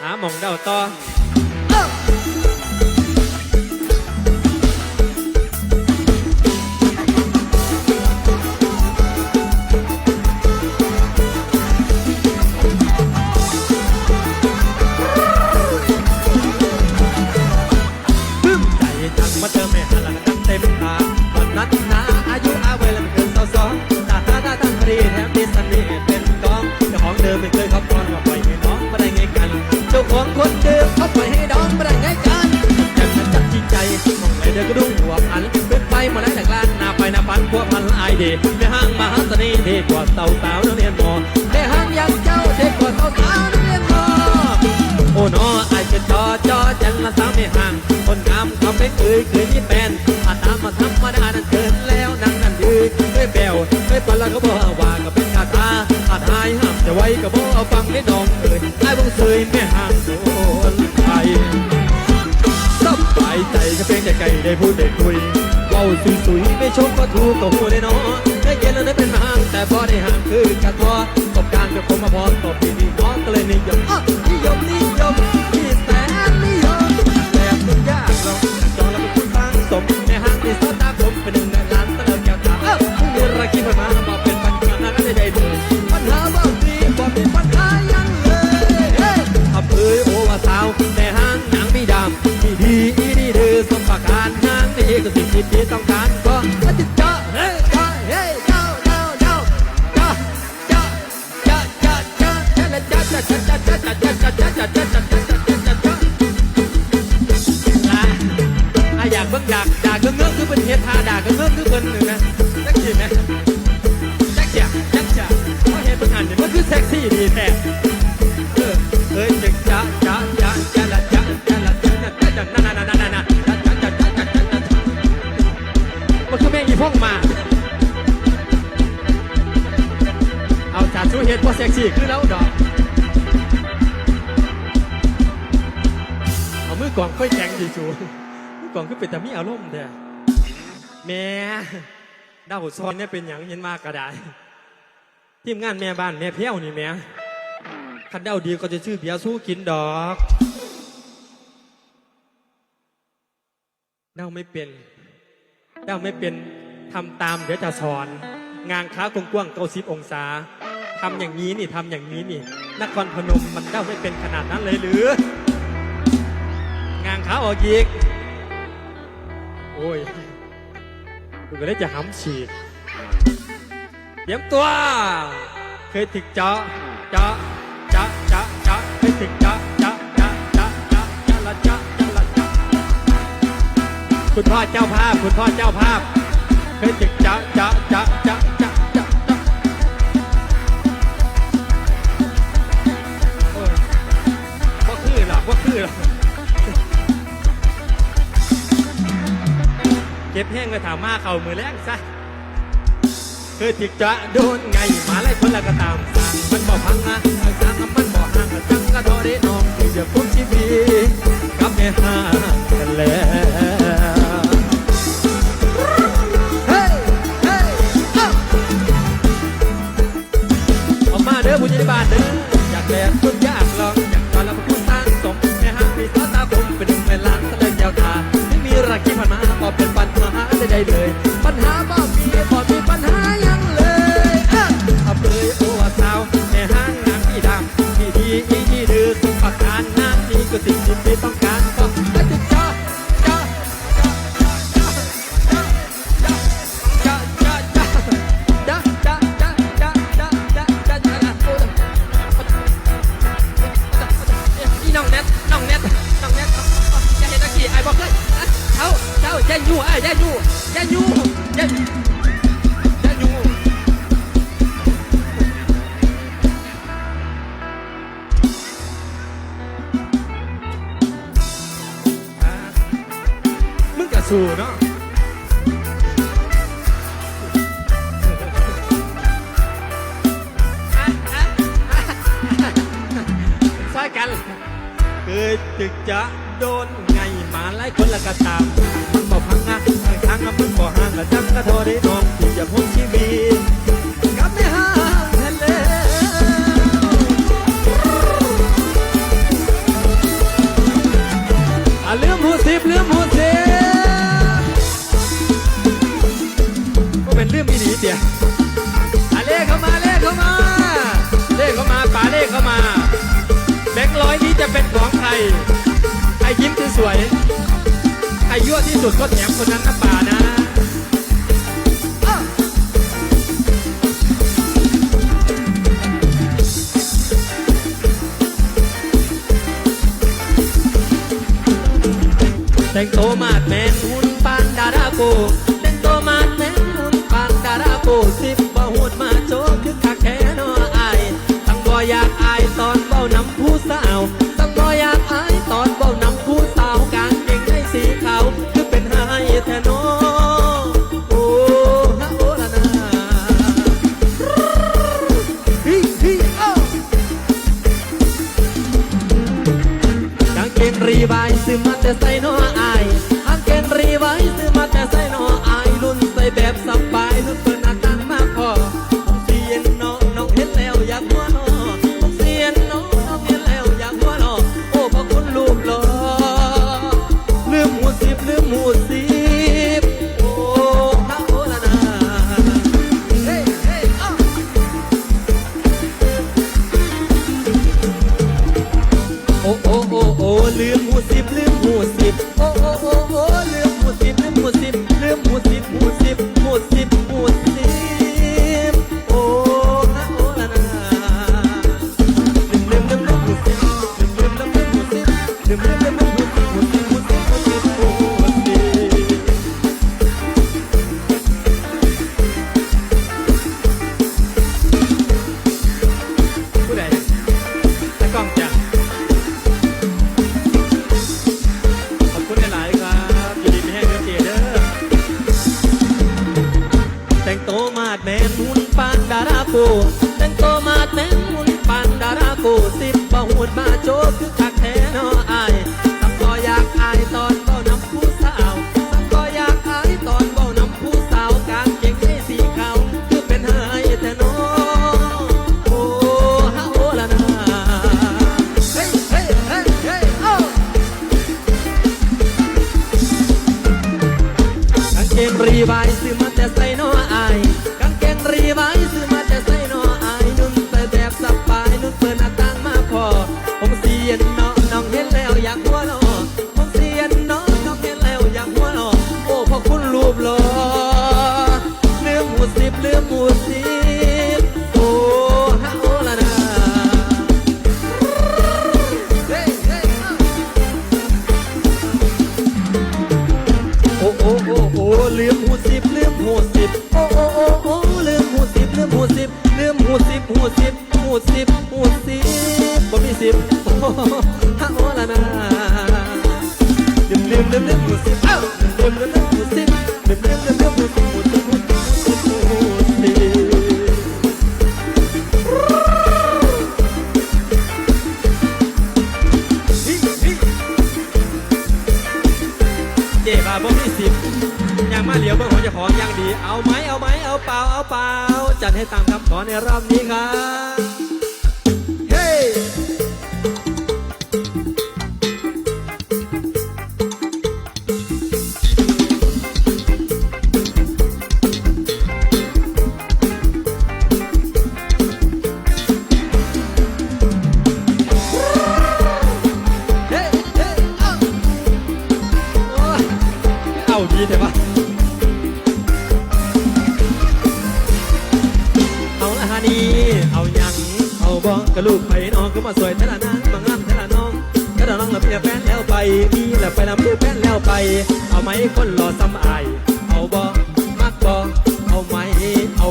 หาหมองเดาต่อ เดินก็ดุ้งหัวพันเป็นไปมาได้จากลานหน้าไปหน้าปันพวกพันไอเดแม่ห้างมหาสน่ห์เท่กว่าเต่าสาวนักเรียนมอแม่ห้างยังเจ้าเท่กว่าเต่าสาวนักเรียนมอโอ้นอไอายเป็นจอจอจังละสาวไม่ห่าง คนงามเขาเป็นเอ่ยคืนนี้แฟนอาตามมาทำมาได้นั่นเกินแล้วนั่งนั่นยืนเฮ้ยแปวเฮ้ยปันละก็บอกว่าก็เป็นคาถาอาทายห้ามจะไว้ก็บอกเอาฟังได้ดองเอ่ยไอ้บงเสยแม่ห่าง ใจก็เป็นแต่ไก่ได้พูดได้คุยเว้าสุยสุยไม่ชมก็ถูกก็หูได้นอนได้เย็นแล้วได้เป็นห่างแต่พอได้ห่างคือกันพอตบการกับคมมาพอตบดีดี ด่าด่าก็เงื้อคือเป็นหนึ่งนะจักจีไหมจักเจียจักเจียเพราะเห็นเบิ่งอันนี่มันคือเซ็กซี่ดีแท้เออเอ้ยจึงจ้าจ้าจ้าจ้าละจ้าจ้าละจ้าจ้าจ้านั่นนั่นนั่นนั่นนั่นจ้าจ้าจ้าจ้าจ้าจ้ามันคือแม่งอีพ่องมา เอาจ่าชูเฮ็ดพอเซ็กซี่คือแล้วดอกเอามือกล่องค่อยแข็งดีจูมือกล่องคือเป็นแต่มีอารมณ์เด้อ แม่ดาวซอนเนี่ยเป็นอย่างเย็นมากกระไดทีมงานแม่บ้านแม่เพี้ยวนี่แม่คันเดาดีก็จะชื่อเบียสู้กินดอกเดาไม่เป็นเดาไม่เป็นทำตามเดี๋ยวจะสอน งานค้ากว้างๆเก้าสิบองศาทำอย่างนี้นี่ทำอย่างนี้นี่นครพนมมันเดาไม่เป็นขนาดนั้นเลยหรือ งานขาออกอีกโอ้ย กูก็เลยจะห้ำฉีดเตรียมตัว เคยถึกเจาะเจาะเจาะเจาะเจาะเคยถึกเจาะเจาะเจาะเจาะเจาะเจาะละเจาะเจาะละเจาะคุณพ่อเจ้าภาพ คุณพ่อเจ้าภาพ เคยถึกเจาะเจาะเจาะเจาะเจาะเจาะเจาะโอ้ยว่าคือหรอกว่าคือหรอ เก็บแห้งเลยถามมาเข่ามือแรงซะเคยถิกจะโดนไงมาไล่คนละก็ตามสั่งมันบอกพังนะทางทางมันบอกห่างกันจังก็โดได้น้องที่จะพบชีวิตกับแม่ห่างกันแล้วเฮ้ยเฮ้ยเอ้ากมาเด้อผู้ใหญ่บ้านเด้ออยากแลกทุกอยากลองอยากตอนราเป็นผู้สร้งสมแม่ห่างมีสายตาคมเป็น ของใครใครยิ้มที่สวยใครยั่วที่สุดก็แถมคนนั้นน้ำป่านะแต่งโตมาดแมนหุ่นปานดาราโก บายซื้อมาแต่ใส่น้อ live was?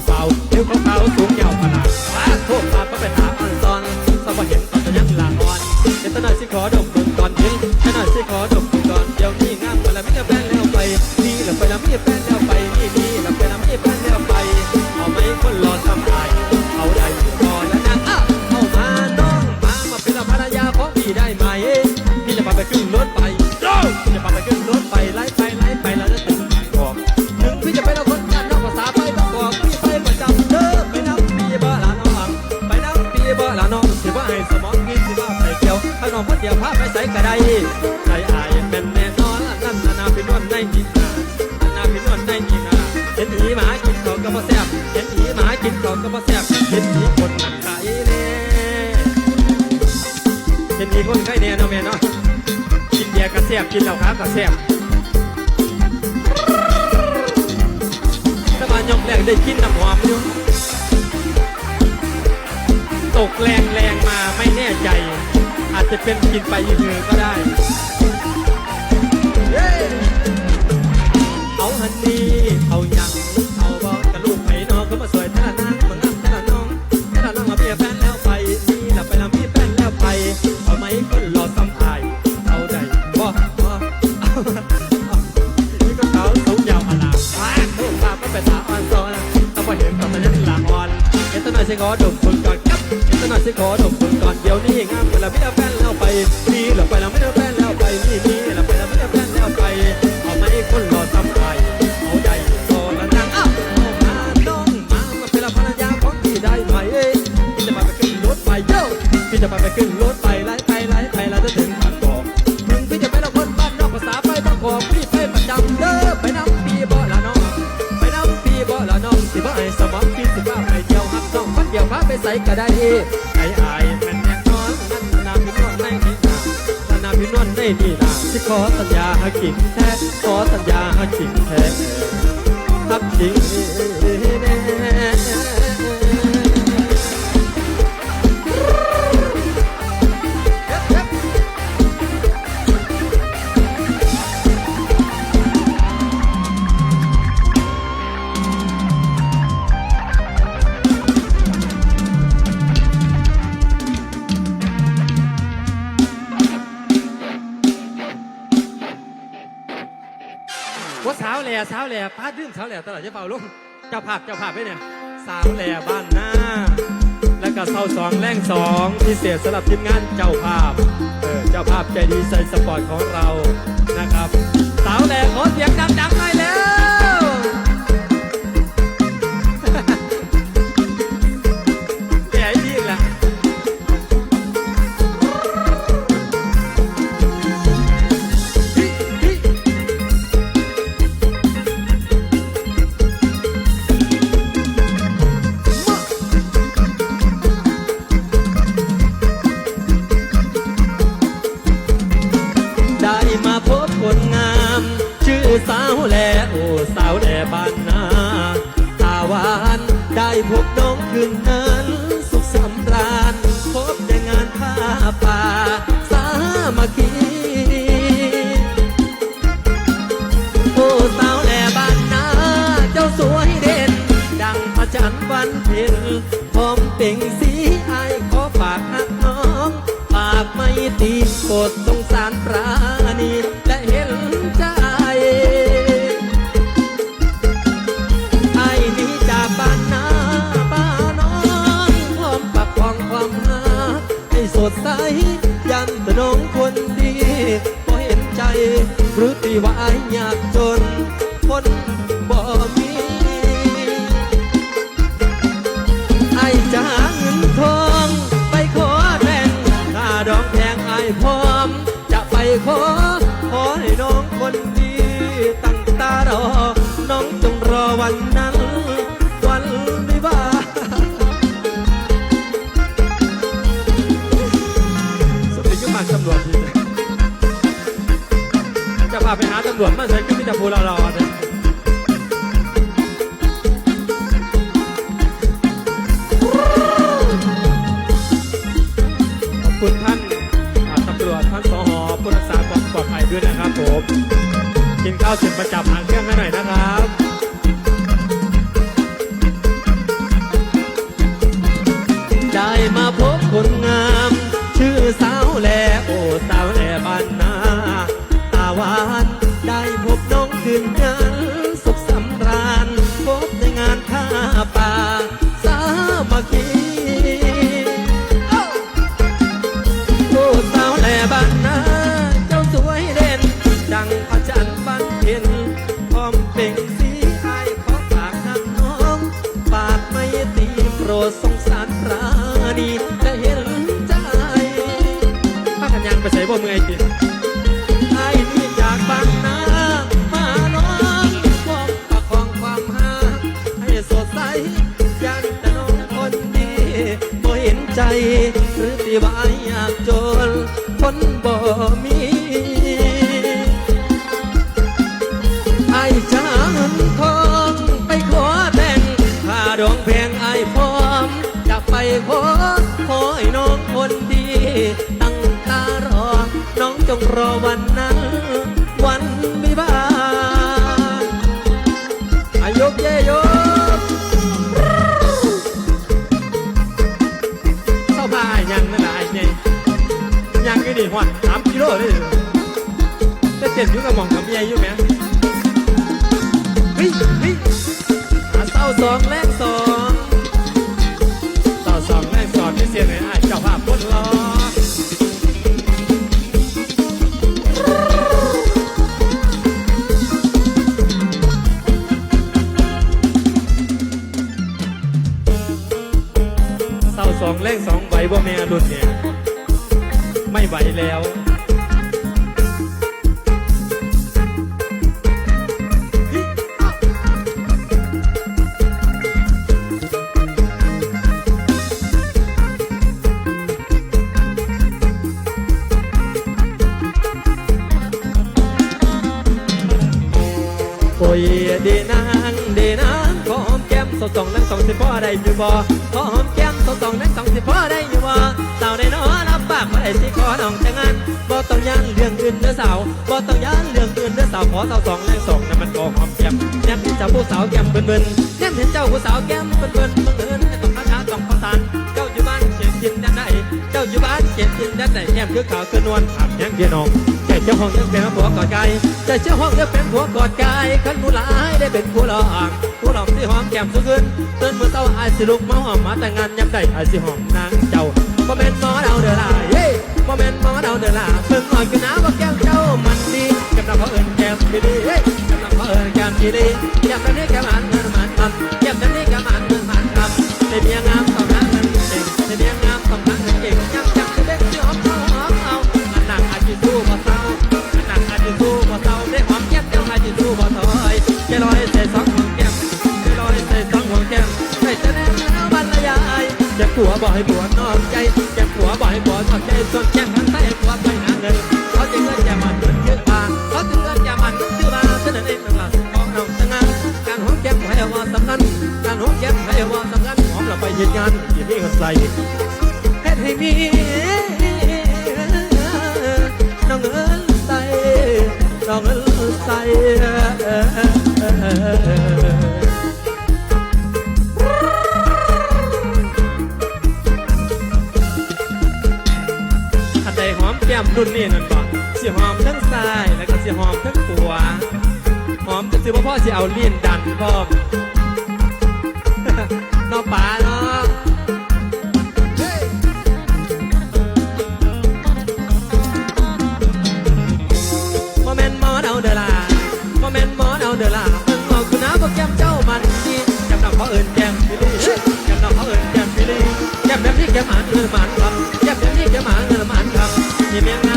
foul. Eu นอมพ่อเสียภาพไปใส่กระไดใจอายเป็นแน่นอนลั่นนาพินวนได้ยินนาพินวนได้ยินเห็นอีหมากินเขาก็บ่แซ่บเห็นอีหมากินเขาก็บ่แซ่บเห็นอีคนนั่งขายแน่เห็นอีคนใกล้แน่เนาะแม่นาะกินเบียร์ก็แซ่บกินเหล้าขาวก็แซ่บถ้ามยกแรกได้กินน้ำหอมอยู่ตกแรงแรงมาไม่แน่ใจ อาจจะเป็นกินไปอีกเหือก็ได้เอาฮันนี่เอายา ส่ก็ได้ที่ไอ้อาเป็นแน่นอนนั่นนาพี่นวลในนี่นานาพี่นวลในนี่นาที่ขอสัญญาหากิ่งแท้ขอสัญญาหากิ่งแท้หักจริง ล่สาวแหล่พาดดื่มสาวแหล่ตลาดเจ้าเป่าลุงเจ้าภาพเจ้าภาพไปเนี่ยสาวแหล่บ้านหน้า แล้วก็เศร้าสองแรงสองพิเศษสำหรับทีมงานเจ้าภาพเออเจ้าภาพใจดีใส่สปอร์ตของเรานะครับ สาวแหล่ขอเสียงดังๆหน่อยแล้ว นพร้อมเป่งสีไอขอฝากหักน้องฝากไม่ตีกดรงสารปราณีและเห็นใจไอ้นี้จากบ้านนาบ้านน้องพร้อมปรัความความหาให้สดใสยันตะนงคนดีพอเห็นใจหรือตีไว้ พร้อม จะไปขอ ขอให้น้องคนดีตั้งตารอ น้องจงรอวันนั้น วันวิวาสมัยยุคมากตำรวจจะพาไปหาตำรวจมาใส่ก็มีแตะพูดเรา ม กินข้าวเสร็จมาจับหางเครื่องให้หน่อยนะครับ นไปใส่บ่เมื่อยจีไอ้ที่จากบางนามาน้องคประคองความหาให้สดใสยันแต่นองคนดีบ่เห็นใจ หรือตีบายอยากจนคนบ่มีไอ้จ้าเงินทองไปขอแต่งข้าดองแพงไอ้พร้อมจะไปพบ น้องรอวันนั้น วันวิวาอายุเยโยกเข้าบ้านยังนั่นแหละไอ้ไงยังก็ดีหวัดสามกิโลเลยจะเจ็ดอยู่กับหม่องกับเมียอยู่ไหมเฮ้ยเฮ้ยหาเต้าสองแรกสองเต้าสองแรกสองที่เสียไหนไอ้เจ้าภาพคนรอ บบ่แม่รุ่นเนี่ยไม่ไหวแล้วโอ้ยเดนางเดนางขอหอมแก้มสดสองนั่งสองสิพ่อได้อยู่บ่ขอหอมแก้ม สองนั่งสองสิพ่อได้อยู่บ่สาวได้น้อรับปากมาได้สิขอน้องแต่งงานบ่ต้องย้านเรื่องอื่นเด้อสาวบ่ต้องย้านเรื่องอื่นเด้อสาวขอสาวสองนั่งสองนั่นมันขอหอมแก้มแนมเห็นเจ้าผู้สาวแก้มเบิ่นเบิ่นแนมเห็นเจ้าผู้สาวแก้มเบิ่นเบิ่นบังเอิญให้ต้องคาถาต้องประสานเจ้าอยู่บ้านเขียนยินด้านไหนเจ้าอยู่บ้านเขียนยินด้านไหนแก้มคือขาวคือนวลถามยังพี่น้อง เจ้าห้องยังเป็นผัวกอดกายใจเจ้าห้องยังเป็นผัวกอดกายขันผู้หลายได้เป็นผู้หลอกผู้หลอกที่หอมแก้มสุขึ้นเตือนมือเต้าอายสิลุกมาหอมมาแต่งงานยำได้อายสิหอมนางเจ้าบ่แม่นหมอเดาเด้อล่ะเฮ้บ่แม่นหมอเดาเด้อล่ะเพิ่งอ่อนกันนะว่าแก้มเจ้ามันดีก้มเราเขาเอิ้นแก้มดีดีเฮ้แก้มเราเขาเอิ้นแก้มดีดีแก้มแบบนี้แก้มอันเงินมันทำแก้มแบบนี้แก้มอันเงินมันทำในเมียงาม จะผัวบ่ให้ผัว รุ่นนี้นั่นบ่สิหอมทั้งซ้ายแล้วก็เสิหอมทั้งขวาหอมจะสิบ่พ่อสิเอาลิ้นดันพร้อมน้องป๋าเนาะโมเมนต์มอเดาเดอลาโมเมนต์มอเดาเดอลาเพิ่งบอกคุณนะว่าแก้มเจ้ามันดีแก้มน้องเขาเอิญแก้มฟิลี่แก้มน้องเขาเอิญแก้มฟิลี่แก้มแบบนี้แก้มหาเงินหมันครับแก้มแบบนี้แก้มหาเงินหมันครับนี่เมี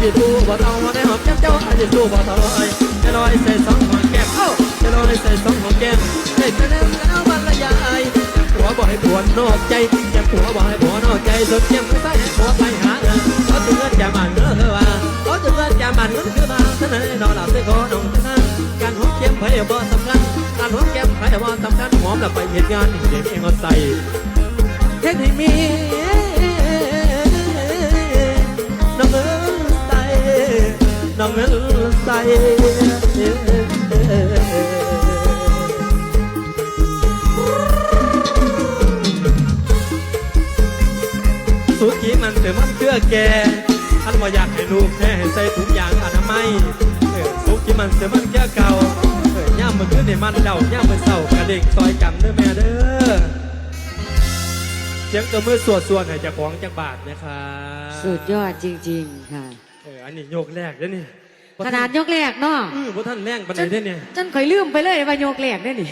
พี่ตู้บ่เท่าวันได้หอมแก้มเจ้าอาจจะสู้บ่เท่าไอ้จะลอยใส่สองหัวแก้มเอ้าจะลอยใส่สองหัวแก้มเด็กจะเล่นแล้วบรรยายผัวบอกให้ผัวนอกใจแก้มผัวบอกให้ผัวนอกใจส่วนแก้มไม่ใช่ห้ผัวไปหาเงินเขาถึงเงินจะมันเงินคือว่าเขาถึงเงินจะมันเงินคือว่าเสนอนอนหลับได้ขอนองทั้งนั้นการหอมแก้มไผ่บ่สำคัญการหอมแก้มไผ่บ่สำคัญหอมแล้วไปเหตุงานเดี๋ยวเองก็ใส่เฮ็ดให้มี น้องเอิ้นใส่สุกี้มันเติมมันเพื่อแกท่านบ่อยากให้ลูกแค่ใส่ถุงยางอนามัยสุกี้มันเติมมันแก่เก่าเออย่ามมันขึ้นในมันเดาย่ามมันเศร้ากระเด็กซอยกันเด้อแม่เด้อเสียงตัวมือสวดสวนให้เจะของจักบาทนะครับ สุดยอดจริง ๆ ค่ะ เอออันนี้โยกแรกเด้อนี่ขนาดยกแรกเนาะ อือบ่ท่านแรงปานใดเด้อเนี่ย จนข่อยลืมไปเลยว่ายกแรกได้อนี่